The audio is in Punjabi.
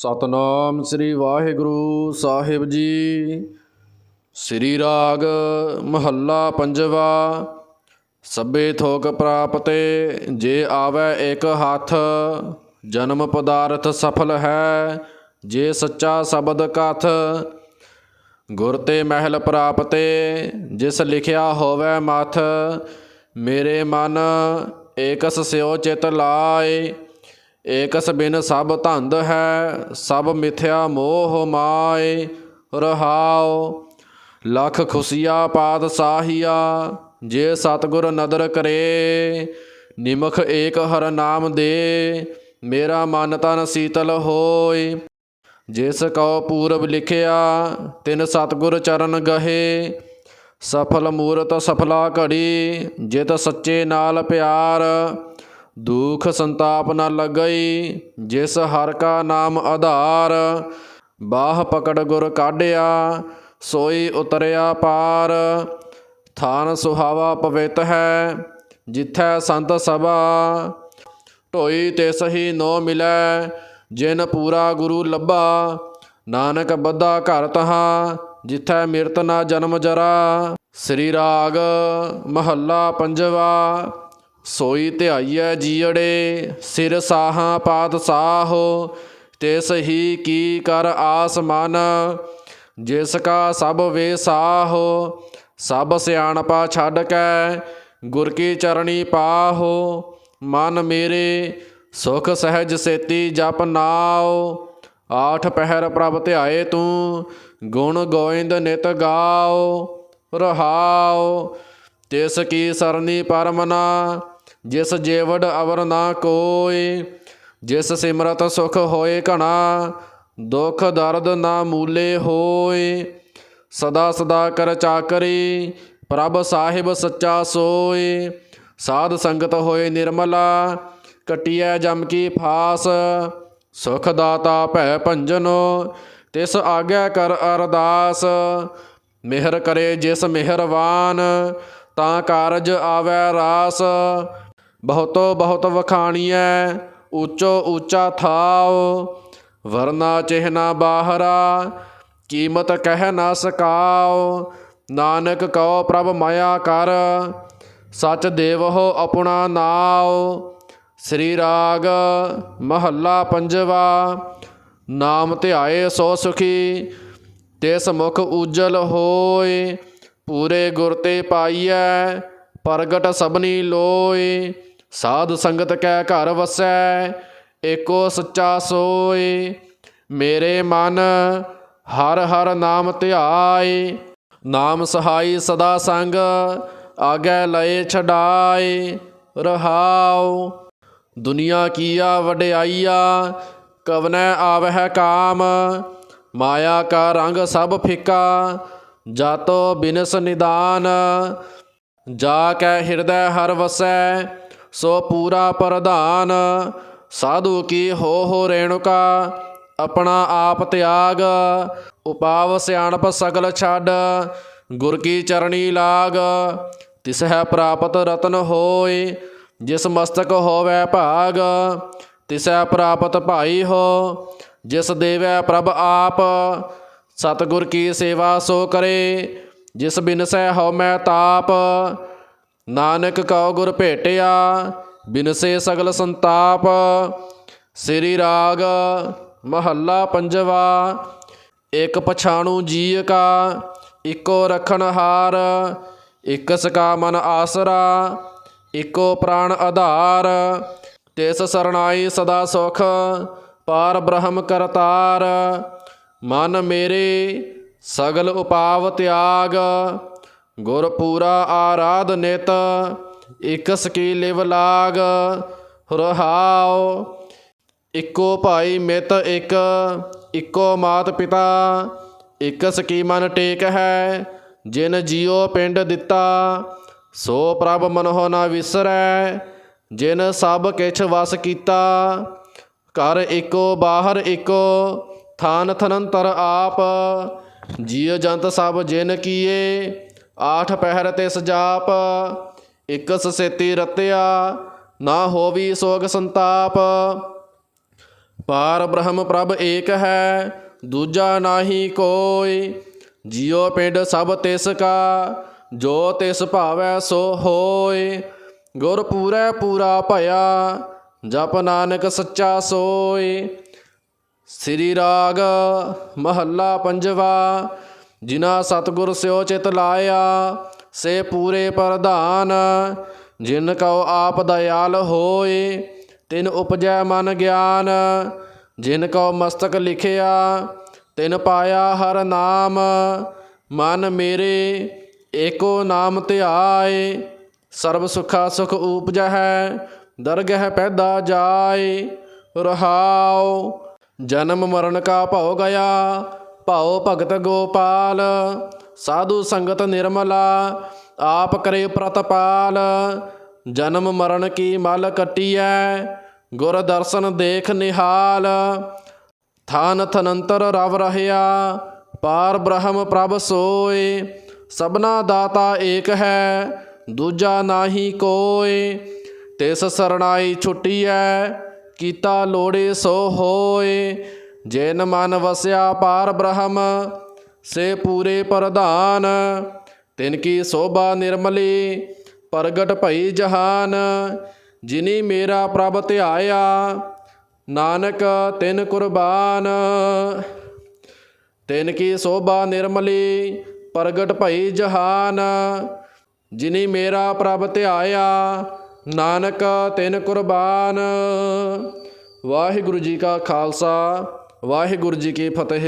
ਸਤਨਾਮ ਸ੍ਰੀ ਵਾਹਿਗੁਰੂ ਸਾਹਿਬ ਜੀ। ਸ੍ਰੀ ਰਾਗ ਮਹੱਲਾ ਪੰਜਵਾ ਸਭੇ ਥੋਕ ਪ੍ਰਾਪਤੇ, ਜੇ ਆਵੈ ਇੱਕ ਹੱਥ, ਜਨਮ ਪਦਾਰਥ ਸਫਲ ਹੈ, ਜੇ ਸੱਚਾ ਸ਼ਬਦ ਕਥ, ਗੁਰ ਤੇ ਮਹਿਲ ਪ੍ਰਾਪਤੇ, ਜਿਸ ਲਿਖਿਆ ਹੋਵੇ ਮਥ, ਮੇਰੇ ਮਨ ਏਕਸ ਸਿਓ ਚਿਤ ਲਾਏ। ਏਕਸ ਬਿਨ ਸਭ ਧੰਦ ਹੈ, ਸਭ ਮਿਥਿਆ ਮੋਹ ਮਾਏ ਰਹਾਉ। ਲਖ ਖੁਸ਼ੀਆ ਪਾਦ ਸਾਹੀਆ, ਜੇ ਸਤਗੁਰ ਨਦਰ ਕਰੇ, ਨਿਮਖ ਏਕ ਹਰ ਨਾਮ ਦੇ, ਮੇਰਾ ਮਨ ਤਨ ਸੀਤਲ ਹੋਏ। ਜਿਸ ਕਉ ਪੂਰਬ ਲਿਖਿਆ, ਤਿਨ ਸਤਗੁਰ ਚਰਨ ਗਹੇ। ਸਫਲ ਮੂਰਤ ਸਫਲਾ ਘੜੀ, ਜਿਤ ਸੱਚੇ ਨਾਲ ਪਿਆਰ। ਦੁਖ ਸੰਤਾਪ ਨ ਲੱਗਈ, ਜਿਸ ਹਰ ਕਾ ਨਾਮ ਆਧਾਰ, ਬਾਹ ਪਕੜ ਗੁਰ ਕਾਢਿਆ, ਸੋਈ ਉਤਰਿਆ ਪਾਰ। ਥਾਨ ਸੁਹਾਵਾ ਪਵਿੱਤ ਹੈ, ਜਿਥੈ ਸੰਤ ਸਭਾ। ਢੋਈ ਤੇ ਸਹੀ ਨੋ ਮਿਲੈ, ਜਿਨ ਪੂਰਾ ਗੁਰੂ ਲੱਭਾ। ਨਾਨਕ ਬੱਧਾ ਘਰ ਤਹਾ, ਜਿਥੈ ਮਿਰਤ ਨਾ ਜਨਮ ਜਰਾ। ਸ੍ਰੀ ਰਾਗ ਮਹੱਲਾ ਪੰਜਵਾ। ਸੋਈ ਧਿਆਈਐ ਜੀੜੇ ਸਿਰ ਸਾਹਾਂ ਪਾਤ ਸਾਹ ਤਿਸ ਹੀ ਕੀ ਕਰ ਆਸ ਮਨ ਜਿਸ ਕਾ ਸਭ ਵੇ ਸਾਹੋ ਸਭ ਸਿਆਣਪਾ ਛੱਡ ਕੇ, ਗੁਰ ਕੀ ਚਰਣੀ ਪਾਹੋ? ਮਨ ਮੇਰੇ, ਸੁਖ ਸਹਿਜ ਸੇਤੀ ਜਪ ਨਾਉ। ਆਠ ਪਹਿਰ ਪ੍ਰਭ ਧਿਆਏ ਤੂੰ, ਗੁਣ ਗੋਇੰਦ ਨਿਤ ਗਾਓ ਰਹਾਓ ਤਿਸ ਕੀ ਸਰਨੀ ਪਰਮਨਾ ਜਿਸ ਜੀਵੜ ਅਵਰ ਨਾ ਕੋਇ ਜਿਸ ਸਿਮਰਤ ਸੁਖ ਹੋਏ ਘਣਾ, ਦੁਖ ਦਰਦ ਨਾ ਮੂਲੇ ਹੋਏ। ਸਦਾ ਸਦਾ ਕਰ ਚਾਕਰੀ, ਪ੍ਰਭ ਸਾਹਿਬ ਸੱਚਾ ਸੋਏ। ਸਾਧ ਸੰਗਤ ਹੋਏ ਨਿਰਮਲਾ, ਕਟਿਐ ਜਮ ਕੀ ਫਾਸ। ਸੁਖ ਦਾਤਾ ਭੈ ਭੰਜਨੋ, ਤਿਸ ਆਗਿਆ ਕਰ ਅਰਦਾਸ। ਮਿਹਰ ਕਰੇ ਜਿਸ ਮਿਹਰਵਾਨ, ਤਾਂ ਕਾਰਜ ਆਵੈ ਰਾਸ। ਬਹੁਤੋ ਬਹੁਤ ਵਖਾਣੀਐ, ਉੱਚੋ ਉੱਚਾ ਥਾਉ, ਵਰਨਾ ਚਿਹਨਾ ਬਾਹਰਾ, ਕੀਮਤ ਕਹਿ ਨਾ ਸਕਾਉ, ਨਾਨਕ ਕਉ ਪ੍ਰਭ ਮਾਇਆ ਕਰ, ਸਚ ਦੇਵਹੁ ਆਪਣਾ ਨਾਉ, ਸ੍ਰੀ ਰਾਗ ਮਹੱਲਾ ਪੰਜਵਾ, ਨਾਮ ਧਿਆਏ ਸੋ ਸੁਖੀ, ਤਿਸ ਮੁਖ ਉਜਲ ਹੋਏ ਪੂਰੇ ਗੁਰ ਤੇ ਪਾਈਐ, ਪ੍ਰਗਟ ਸਭਨੀ ਲੋਏ ਸਾਧ ਸੰਗਤ ਕੈ ਘਰ ਵਸੈ, ਏਕੋ ਸੱਚਾ ਸੋਏ। ਮੇਰੇ ਮਨ ਹਰ ਹਰ ਨਾਮ ਧਿਆਏ, ਨਾਮ ਸਹਾਈ ਸਦਾ ਸੰਗ ਆਗੇ ਲਏ ਛਡਾਏ, ਰਹਾਉ। ਦੁਨੀਆ ਕੀਆ ਵਡਿਆਈਆ, ਕਵਨੈ ਆਵਹਿ ਕਾਮ, ਮਾਇਆ ਕਾ ਰੰਗ ਸਭ ਫਿੱਕਾ, ਜਾਤੋ ਬਿਨਸ ਨਿਦਾਨ। ਜਾ ਕੈ ਹਿਰਦੈ ਹਰ ਵਸੈ ਸੋ ਪੂਰਾ ਪ੍ਰਧਾਨ। ਸਾਧੂ ਕੀ ਹੋ ਹੋ ਰੇਣੁਕਾ, ਆਪਣਾ ਆਪ ਤਿਆਗ। ਉਪਾਵ ਸਿਆਣਪ ਸਗਲ ਛੱਡ, ਗੁਰ ਕੀ ਚਰਣੀ ਲਾਗ। ਤਿਸ ਹੈ ਪ੍ਰਾਪਤ ਰਤਨ ਹੋਏ ਜਿਸ ਮਸਤਕ ਹੋਵੇ ਭਾਗ। ਤਿਸੈ ਪ੍ਰਾਪਤ ਭਾਈ ਹੋ, ਜਿਸ ਦੇਵੈ ਪ੍ਰਭ ਆਪ। ਸਤਿਗੁਰ ਕੀ ਸੇਵਾ ਸੋ ਕਰੇ, ਜਿਸ ਬਿਨਸੈ ਹਉ ਮੈਂ ਤਾਪ। ਨਾਨਕ ਕਉ ਗੁਰ ਭੇਟਿਆ, ਬਿਨਸੇ ਸਗਲ ਸੰਤਾਪ, ਸ੍ਰੀ ਰਾਗ ਮਹੱਲਾ ਪੰਜਵਾ, ਇਕ ਪਛਾਣੂ ਜੀ ਕਾ, ਇਕੋ ਰਖਣ ਹਾਰ ਇਕਸ ਕਾ ਮਨ ਆਸਰਾ, ਇਕੋ ਪ੍ਰਾਣ ਆਧਾਰ, ਤਿਸ ਸਰਣਾਈ ਸਦਾ ਸੁਖ, ਪਾਰ ਬ੍ਰਹਮ ਕਰਤਾਰ ਮਨ ਮੇਰੇ ਸਗਲ ਉਪਾਵ ਤਿਆਗ ਗੁਰ ਪੂਰਾ ਆਰਾਧ ਨਿਤ ਇਕਸ ਕੀ ਲਿਵ ਲਾਗ, ਰਹਾਉ। ਇੱਕੋ ਭਾਈ ਮਿਤ ਇਕ, ਇਕੋ ਮਾਤ ਪਿਤਾ ਇਕਸ ਕੀ ਮਨ ਟੇਕ ਹੈ, ਜਿਨ ਜਿਉ ਪਿੰਡ ਦਿੱਤਾ, ਸੋ ਪ੍ਰਭ ਮਨਹੁ ਨਾ ਵਿਸਰੈ, ਜਿਨ ਸਭ ਕਿਛ ਵਸ ਕੀਤਾ। ਘਰ ਏਕੋ ਬਾਹਰ ਇੱਕੋ, ਥਾਨ ਥਨੰਤਰ ਆਪ ਜੀਵ ਜੰਤ ਸਭ ਜਿਨ ਕੀਏ। ਆਠ ਪਹਿਰ ਤੇ ਸਜਾਪ, ਇਕਸ ਸੇਤੀ ਰਤਿਆ, ਨਾ ਹੋਵੀ ਸੋਗ ਸੰਤਾਪ। ਪਾਰ ਬ੍ਰਹਮ ਪ੍ਰਭ ਏਕ ਹੈ, ਦੂਜਾ ਨਾਹੀ ਕੋਈ। ਜਿਉ ਪਿੰਡ ਸਭ ਤਿਸ ਕਾ, ਜੋ ਤਿਸ ਭਾਵੈ ਸੋ ਹੋਏ। ਗੁਰ ਪੂਰੈ ਪੂਰਾ ਭਇਆ, ਜਪ ਨਾਨਕ ਸੱਚਾ ਸੋਏ। ਸ੍ਰੀ ਰਾਗ ਮਹੱਲਾ ਪੰਜਵਾ ਜਿਨਾ ਸਤਗੁਰ ਸਿਓ ਚਿਤ ਲਾਇਆ, ਸੇ ਪੂਰੇ ਪ੍ਰਧਾਨ। ਜਿਨ ਕਉ ਆਪ ਦਇਆਲ ਹੋਏ, ਤਿਨ ਉਪਜੈ ਮਨ ਗਿਆਨ। ਜਿਨ ਕਉ ਮਸਤਕ ਲਿਖਿਆ, ਤਿਨ ਪਾਇਆ ਹਰ ਨਾਮ। ਮਨ ਮੇਰੇ, ਏਕੋ ਨਾਮ ਧਿਆਏ। ਸਰਬ ਸੁਖਾ ਸੁਖ ਊਪਜਹਿ ਦਰਗਹਿ ਪੈਦਾ ਜਾਏ। ਰਹਾਉ, ਜਨਮ ਮਰਨ ਕਾ ਭਉ ਗਿਆ ਭਉ ਭਗਤ ਗੋਪਾਲ, ਸਾਧੂ ਸੰਗਤ ਨਿਰਮਲਾ, ਆਪ ਕਰੇ ਪ੍ਰਤਪਾਲ। ਜਨਮ ਮਰਨ ਕੀ ਮਲ ਕਟੀਐ, ਗੁਰ ਦਰਸ਼ਨ ਦੇਖ ਨਿਹਾਲ। ਥਾਨ ਥਨੰਤਰ ਰਵ ਰਹਿਆ, ਪਾਰ ਬ੍ਰਹਮ ਪ੍ਰਭ ਸੋਏ। ਸਭਨਾ ਦਾਤਾ ਏਕ ਹੈ, ਦੂਜਾ ਨਾਹੀ ਕੋਏ। ਤਿਸ ਸਰਣਾਈ ਛੁਟੀਐ, ਕੀਤਾ ਲੋੜੇ ਸੋ ਹੋਏ। ਜਿਨ ਮਨ ਵਸਿਆ ਪਾਰ ਬ੍ਰਹਮ, ਸੇ ਪੂਰੇ ਪ੍ਰਧਾਨ। ਤਿਨ ਕੀ ਸੋਭਾ ਨਿਰਮਲੀ, ਪ੍ਰਗਟ ਭਈ ਜਹਾਨ। ਜਿਨੀ ਮੇਰਾ ਪ੍ਰਭ ਧਿਆਇਆ, ਨਾਨਕ ਤਿਨ ਕੁਰਬਾਨ। ਤਿਨ ਕੀ ਸੋਭਾ ਨਿਰਮਲੀ, ਪ੍ਰਗਟ ਭਈ ਜਹਾਨ। ਜਿਨੀ ਮੇਰਾ ਪ੍ਰਭ ਧਿਆਇਆ, ਨਾਨਕ ਤਿਨ ਕੁਰਬਾਨ। ਵਾਹਿਗੁਰੂ ਜੀ ਕਾ ਖਾਲਸਾ। ਵਾਹਿਗੁਰੂ ਜੀ ਕੀ ਫਤਿਹ।